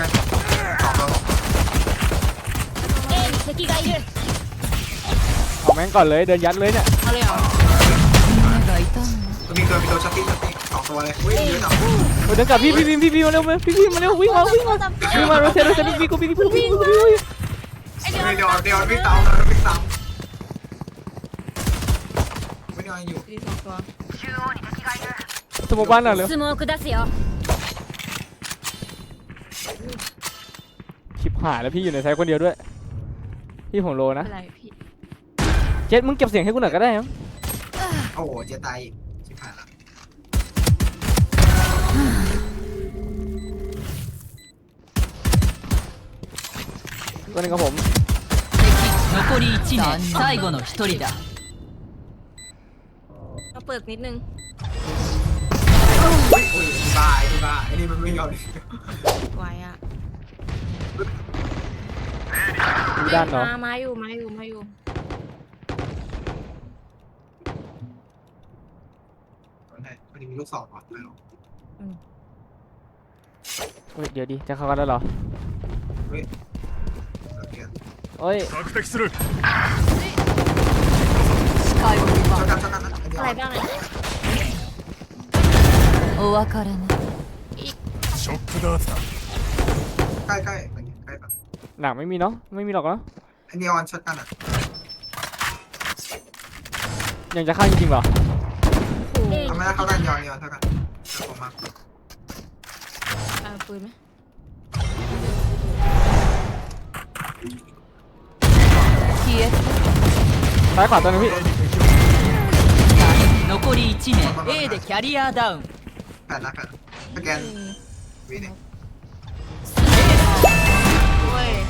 ล้ๆสองตัว A に敵がいる เอาแม่งก่อนเลยเดินยัดเลยเนี่ย เอาเลยเหรอ 目が痛む ตัวมีตัวมีตัวชัตตี้ชัตตี้สองตัวเลยอุ้ยยืนเอา เฮ้ยเดินกลับพี่พี่พี่พี่พี่มาเร็วมาพี่พี่มาเร็ววิ่งมาวิ่งมาวิ่งมาโรเซโรเซพี่กูพี่กูพี่กูพี่ ไอเดียว เดี๋ยวเดี๋ยววิ่งตามวิ่งตามไม่ได้อยู่ ดีสองตัว สมองบ้านหน่อยเร็ว スモーク出すよ หายแล้วพี่อยู่ในไซต์คนเดียวด้วย พี่ผมโลนะ อะไรพี่ เจ็ดมึงเก็บเสียงให้กูหน่อยก็ได้มั้ง โอ้โหเจ๊ตายชิบหายละ ตัวหนึงกับผม 残り1名最後の1人だ ก็เปิดนิดนึง อุ้ยอุ้ยบ้าไอ้บ้าไอ้นี่มันไม่ยอม ไว้อะ ดูด้านเนาะ มามาอยู่มาอยู่มาอยู่ มันมีลูกสองว่ะไม่หรอก เฮ้ยเดี๋ยวดิจะเข้ากันแล้วเหรอ โอเค เอ้ย 索敵する視界を ช็อ 奪 ตกันช็อตกันนะอันเดียว อะไรบ้างเนี่ย うお別れねショックダーツだ ใกล้ใกล้ หนังไม่มีเนาะไม่มีหรอกเนาะ อันเดียวอันช็อตกันอ่ะ ยังจะเข้าจริงๆเหรอ A ทำไมเขากันยอนยอนเท่ากันผมมา เอาปืนไหม 消え ซ้ายขวาตัวหนึงพี่ 残り1名 A でキャリアダウン แผ่นนะแผ่นสแกนวีเนี่ย โอ้ยจะ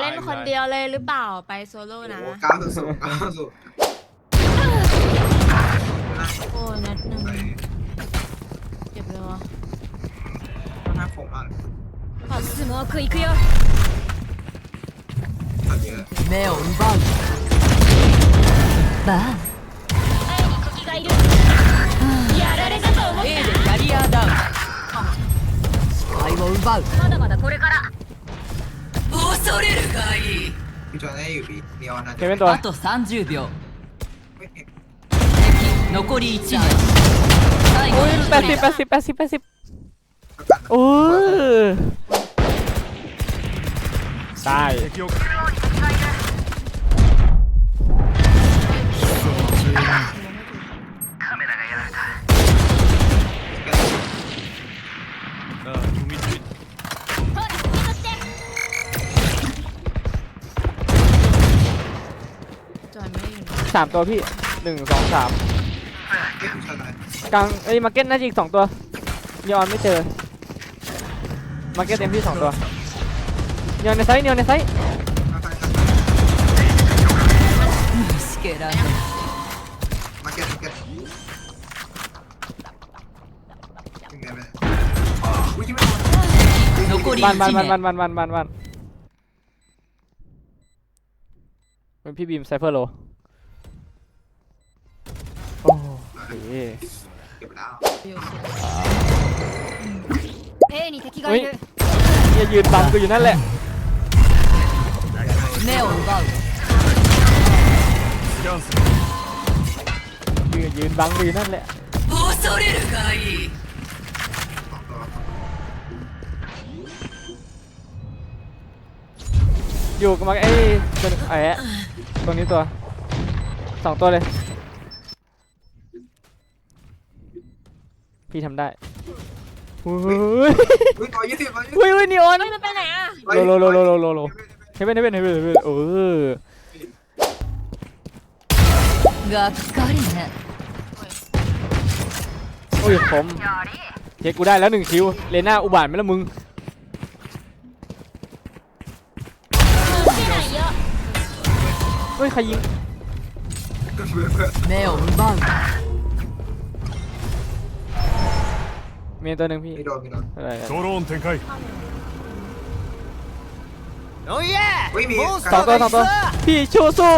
เล่นคนเดียวเลยหรือเปล่าไปโซโล่นะ โอ้เก้าสุดสุดเก้าสุด โอ้ยนัดหนึ่งเจ็บเลยวะ หน้าผมอ่ะ スモーク行くよ สัตว์เยอะ 目を奪うバ A に敵がいるやられたと思 ーっ A でキャリアダウン視界を奪うたまだまだこれから 恐れるがいい พี่จอนได้อยู่พี่เดียวนะ เคเป็นตัว あと30秒 ไม่เห็น 敵残り1名最後 โอ้ย の แปดสิบ 1 แปดสิบแปดสิบแปดสิบ ช็อตกัน โอ้ยตาย 敵を สามตัวพี่หนึ่งสองสาม เก็บช็อตไหน กลางเอ้ยมาร์เก็ตน่าจะอีกสองตัวยอนไม่เจอมาร์เก็ตเต็มที่สองตัวยอนในไซส์ยอนในไซส์ 虫けらね มาเก็ตมาเก็ตยังไงไปอุ้ยไม่โดน 残り บ้านบ้าน 1 บ้าน 名 บ้านบ้านบ้านบ้านบ้านเป็นพี่บีมไซเฟอร์โล เก็บแล้ว อยู่สุด A に敵がいる อย่ายืนบังกูอยู่นั่นแหละ 目を奪うスキャンする ยืนยืนบังกูอยู่นั่นแหละ 恐れるがいい สองตัว อยู่กับมาไอ้ตัวไอ้อะตัวนี้ตัวสองตัวเลย พี่ทำได้อุ้ย อุ้ยต่อยี่สิบต่อยี่สิบ อุ้ยอุ้ยนีออน เฮ้ยมันไปไหนอ่ะ โลโลโลโลโลโลโลเฮ้ยเป็นเฮ้ยเป็นเฮ้ยเป็นเฮ้ยเป็นเออ がっかりね โอ้ยผมเช็คกูได้แล้วหนึ่งคิวเลน่าอุบาทไหมล่ะมึง 撃てないよ เฮ้ยใครยิง 目を奪う มนตัวหนึ่งพี่ ไม่โดนไม่โดน อะไร ドローン展開 อุ้ยมี สองตัวสองตัวพี่ชูสู้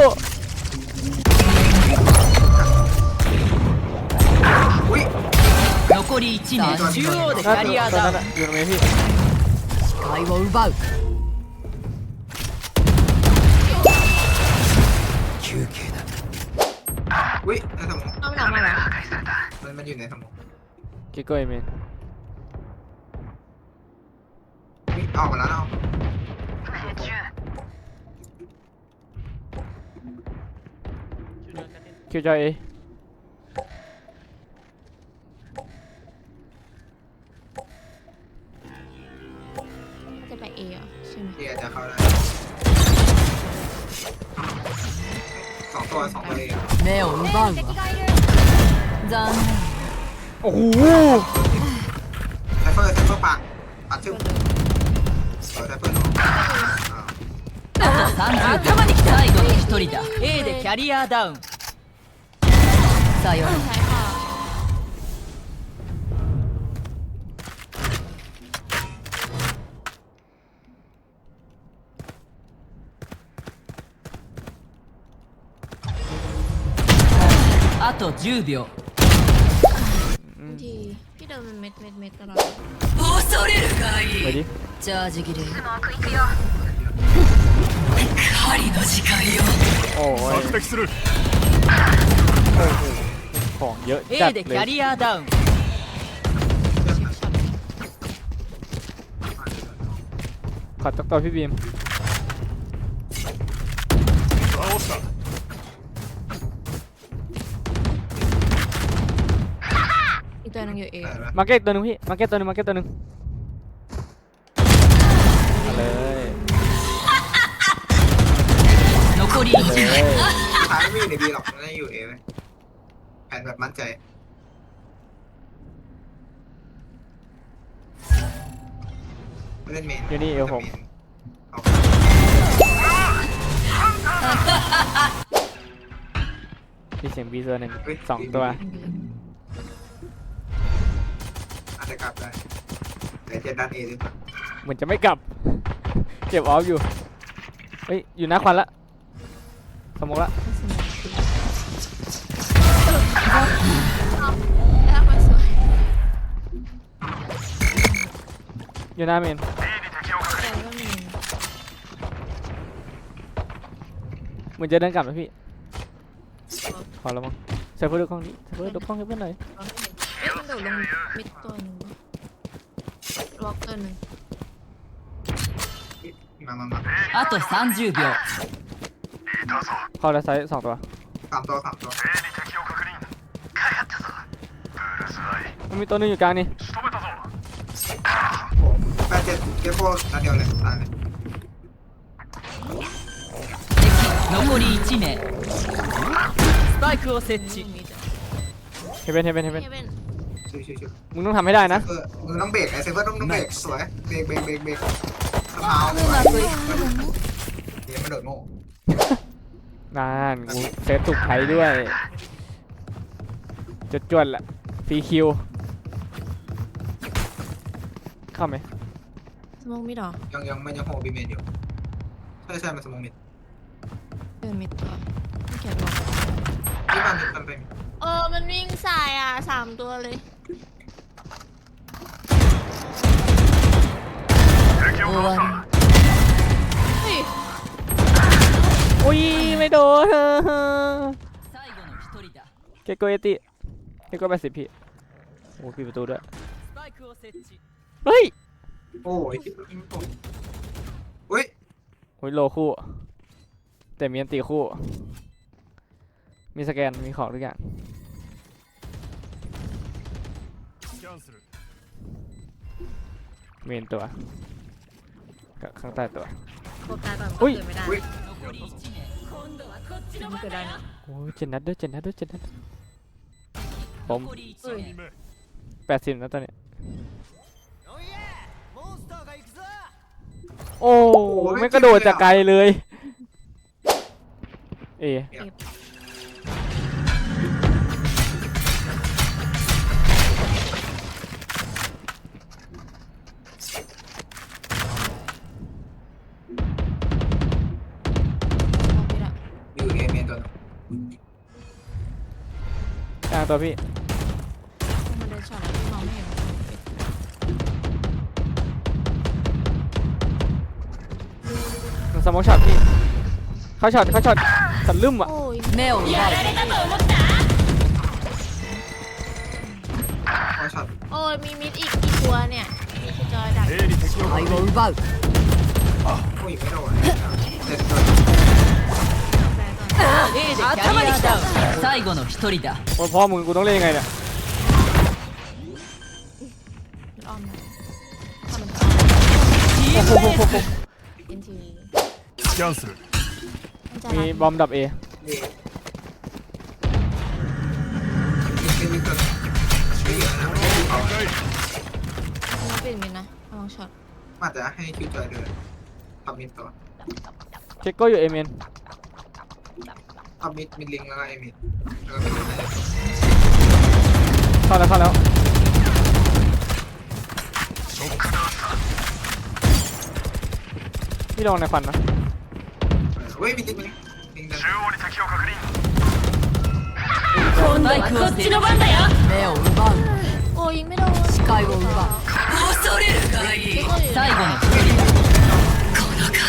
อุ้ย 残り1名中央でキャリア ตัว ダ นั้ ウンนอะอยู่ตรงนี้พี่ 視界を を奪う อุ้ยในสมอง เอามันออกมาเหรอ มันมันอยู่ในสมอง กิโก้เอเมน อุ้ยออกมาแล้วเอา คิวจอยเอ จะไปเอเหรอใช่ไหม เดียจะเข้าได้สองตัวสองตัวเอง 目を奪うわ残 โอ้โห ไซเฟอร์ไซเฟอร์ปากปัดชื่อ 頭に来た最後の一人だ。A でキャリアダウン。さよあと10秒。恐れるかい。ไปดิ チャージ切れ狩りの時間よ โอ้ย 索敵する ของเยอะจัด A で เล キャ ย リアダウン ขอตักตัวพี่บีม 倒した อีกตัวหนึงอยู่เอ ได้ไหม มาร์เก็ตตัวหนึงพี่ มาร์เก็ตตัวหนึงมาร์เก็ตตัวหนึงมา เลย残りไป1เลยท้ายไม่อยู่ในบีหรอกไม่ได้อยู่เอไหมแผนแบบมั่นใจ เล่นเมนอยู่นี่เอวผมมีเสียงบีเซอร์หนึ่งสองตัวอาจจะกลับได้แต่เจนดันเอหรือเปล่าเหมือนจะไม่กลับ เก็บออฟอยู่ เฮ้ย อยู่หน้าควันละ สมองละ แล้วมันสวยอยู่หน้าเมน แต่ว่ามีเหมือนจะเดินกลับนะพี่ พอแล้วมั้งใส่เพื่อดูกล้องนี้ใส่เพื่อดูกล้องให้เพื่อนหน่อย เราไม่เห็นเอ๊ะมันโดดลงมิดตัวหนึ่งล็อกตัวหนึ่ง มามามา あと30秒 เข้าแล้วไซส์สองตัว สามตัวสามตัว มันมีตัวหนึงอยู่กลางนี่ โอ้แปดเจ็ดเกฟโฟนัดเดียวเลยตายเลย 敵残り1名スパイクを設置 มิดอะ เฮเบนเฮเบนเฮเบน เฮเว่น ชิวชิวชิว มึงต้องทำให้ได้นะ เออมึงต้องเบรกไอ้เซฟเวอร์ต้องต้องเบรกสวยเบรกเบรกเบรกเบรก สะพาวเลยเดี๋ยวมันโดดโง่นานกูเซฟถูกไทยด้วย จดจวนๆแหละฟรีคิว เข้าไหมสมองมิดเหรอยังยังมันยังโฮบีเมนอยู่ใช่ใช่มันสมองมิดเดินมิดตัวไม่เขียนบอกที่มันมันเป็นเออ มันวิ่งสายอะสามตัวเลย โอ้ยอุ้ยไม่โดนเกโกเอติเกโกแปดสิบพี่โอ้พี่ประตูด้วยเฮ้ยโอ้ยเฮ้ยโอ้ยโลคู่ แต่มีอันตีคู่ มีสแกน มีของทุกอย่างเมนตัว ข้างใต้ตัวอุ้ยเโอ้ยเจ็ดนัดด้วยเจ็ดนัดด้วยเจ็ดนัดผมแปดสิบนะตอนนี้โอ้ไม่กระโดดจากไกลเลย เอเอ ตัวพี่ มันเดินช็อตแล้วพี่มองไม่เห็น สมองช็อตพี่เขาช็อตเขาช็อตสันลืมอ่ะ โอ้ย 目を奪う やられたと思った พอช็อต โอ้ยมีมิดอีกกี่ตัวเนี่ยจอยดัก A に敵を確愛を認奪う ผู้หญิงไม่โดนเจ็ดตัว แฟร์ก่อน A でキャリアダウン最後の一人だ โอ้ยพ่อมึงกูต้องเล่นยังไงเนี่ย อ้อมนะทำมัน チームエース เอ็นที スキャンする มันจะ มี รัด บอมดับเอ ดีมีมีตัวไม่เยอะนะไม่เอา 破壊 มันเป็นมิดนะระวังช็อต อาจจะให้คิวจอยเดินทำมิดต่อ เช็คโก้อยู่เอเมน ทำมิดมิดลิงแล้วก็ไอมิดแล้วก็มิดลิง เข้าแล้วเข้าแล้วพี่ลองในควันนะ เฮ้ยมิดลิงมิดลิงเดิน 今度はこっちの番だよ目を奪う โอ้ยยิงไม่โดน 視界を奪う恐れるがいい เจ๊ก็อยู่ 最後の一人だこの回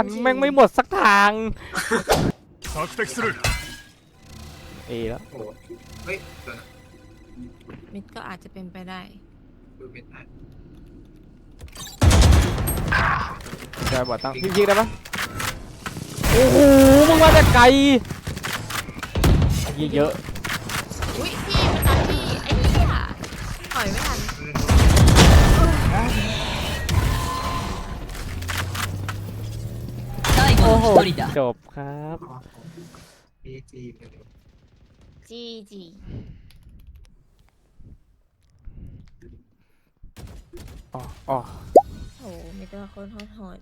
วันแม่งไม่หมดสักทางเต็กอแล้วเฮ้ยเดี๋ยนมิดก็อาจจะเป็นไปได้ ดูไม่ด้จอยบอดตั้งพี่ยิงได้ปะโอ้โหมึงว่าจะไกลยิงเยอะอุ้ยพี่มันตัดพี่ไอ้เหี้ยถอยไม่ทัน โอ้โหจบครับจีจีจีอ๋อโอ้ไม่ต่คนทอดหอย